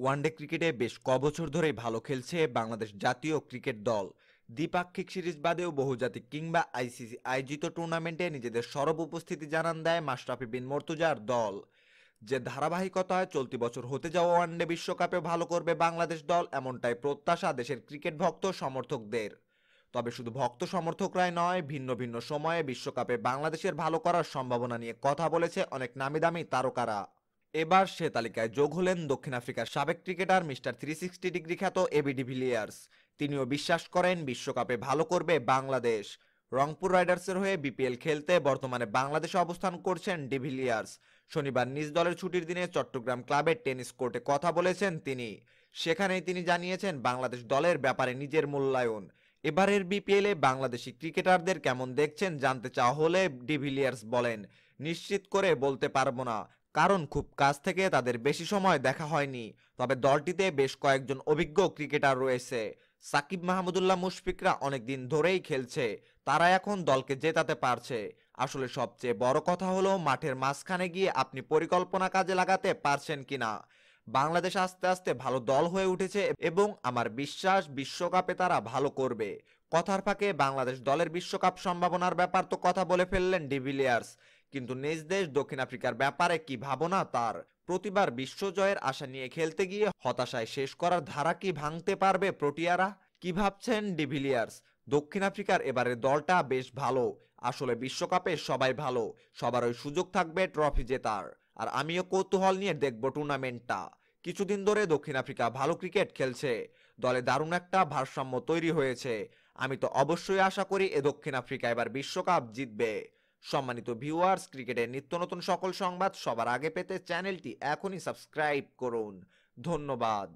One day ক্রিকেটে বেশ কবছর ধরেই ভালো খেলছে বাংলাদেশ জাতীয় ক্রিকেট দল। দ্বিপাক্ষিক সিরিজ বাদেও বহুজাতিক কিংবা আইসিসি আয়োজিত টুর্নামেন্টে নিজেদের সরব উপস্থিতি জানান দেয় মাশরাফি বিন মর্তুজার দল। যে ধারাবাহিকতায় চলতি বছর হতে যাওয়া ওয়ানডে বিশ্বকাপে ভালো করবে বাংলাদেশ দল, এমনটাই প্রত্যাশা দেশের ক্রিকেট ভক্ত সমর্থকদের। তবে শুধু ভক্ত সমর্থকরাই নয়, ভিন্ন ভিন্ন সময়ে বিশ্বকাপে বাংলাদেশের ভালো করার সম্ভাবনা নিয়ে কথা বলেছে অনেক নামিদামি তারকারা। এবার সে তালিকায় যোগ হলেন দক্ষিণ আফ্রিকার সাবেক cricketer mister three sixty degree খ্যাত এবি ডিভিলিয়ার্স তিনিও বিশ্বাস করেন বিশ্বকাপে ভালো করবে বাংলাদেশ। রংপুর রাইডার্সের হয়ে বিপিএল খেলতে বর্তমানে বাংলাদেশে অবস্থান করছেন ডিভিলিয়ার্স শনিবার নিজ দলের ছুটির দিনে চট্টগ্রাম ক্লাবের টেনিস কোর্টে কথা বলেছেন তিনি। সেখানেই তিনি জানিয়েছেন, বাংলাদেশ দলের ব্যাপারে নিজের মূল্যায়ন। এবারের বিপিএলে বাংলাদেশি ক্রিকেটারদের কেমন দেখছেন জানতে চাওয়া হলে ডিভিলিয়ার্স বলেন, নিশ্চিত করে বলতে পারব না। কারণ খুব কাছ থেকে তাদের বেশি সময় দেখা হয়নি। তবে দলটিতে বেশ কয়েকজন অভিজ্ঞ ক্রিকেটার রয়েছে। সাকিব মাহমুদুল্লাহ মুশফিকরা অনেকদিন ধরেই খেলছে। তারা এখন দলকে জেতাতে পারছে। আসলে সবচেয়ে বড় কথা হলো মাঠের মাঝখানে গিয়ে আপনি পরিকল্পনা কাজে লাগাতে পারছেন কিনা। বাংলাদেশ আস্তে আস্তে ভালো দল হয়ে উঠেছে এবং আমার বিশ্বাস বিশ্বকাপে তারা ভালো করবে। কথার ফাঁকে বাংলাদেশ দলের বিশ্বকাপ সম্ভাবনার ব্যাপার তো কথা বলে ফেললেন ডিভিলিয়ার্স কিন্তু নিজ দেশ দক্ষিণ আফ্রিকার ব্যাপারে কি ভাবনা তার? প্রতিবার বিশ্বজয়ের আশা নিয়ে খেলতে গিয়ে হতাশায় শেষ করার ধারা কি ভাঙতে পারবে প্রোটিয়ারা? কি ভাবছেন ডিভিলিয়ার্স দক্ষিণ আফ্রিকার এবারের দলটা বেশ ভালো। আসলে বিশ্বকাপে সবাই ভালো। ওই সুযোগ থাকবে ট্রফি জেতার। আর আমিও কৌতূহল নিয়ে দেখব টুর্নামেন্টটা। কিছুদিন ধরে দক্ষিণ আফ্রিকা ভালো ক্রিকেট খেলছে। দলে দারুণ একটা ভারসাম্য তৈরি হয়েছে। আমি তো অবশ্যই আশা করি এ দক্ষিণ আফ্রিকা এবার বিশ্বকাপ জিতবে। সম্মানিত ভিউয়ার্স ক্রিকেটের নিত্য নতুন সকল সংবাদ সবার আগে পেতে চ্যানেলটি এখনই সাবস্ক্রাইব করুন। ধন্যবাদ।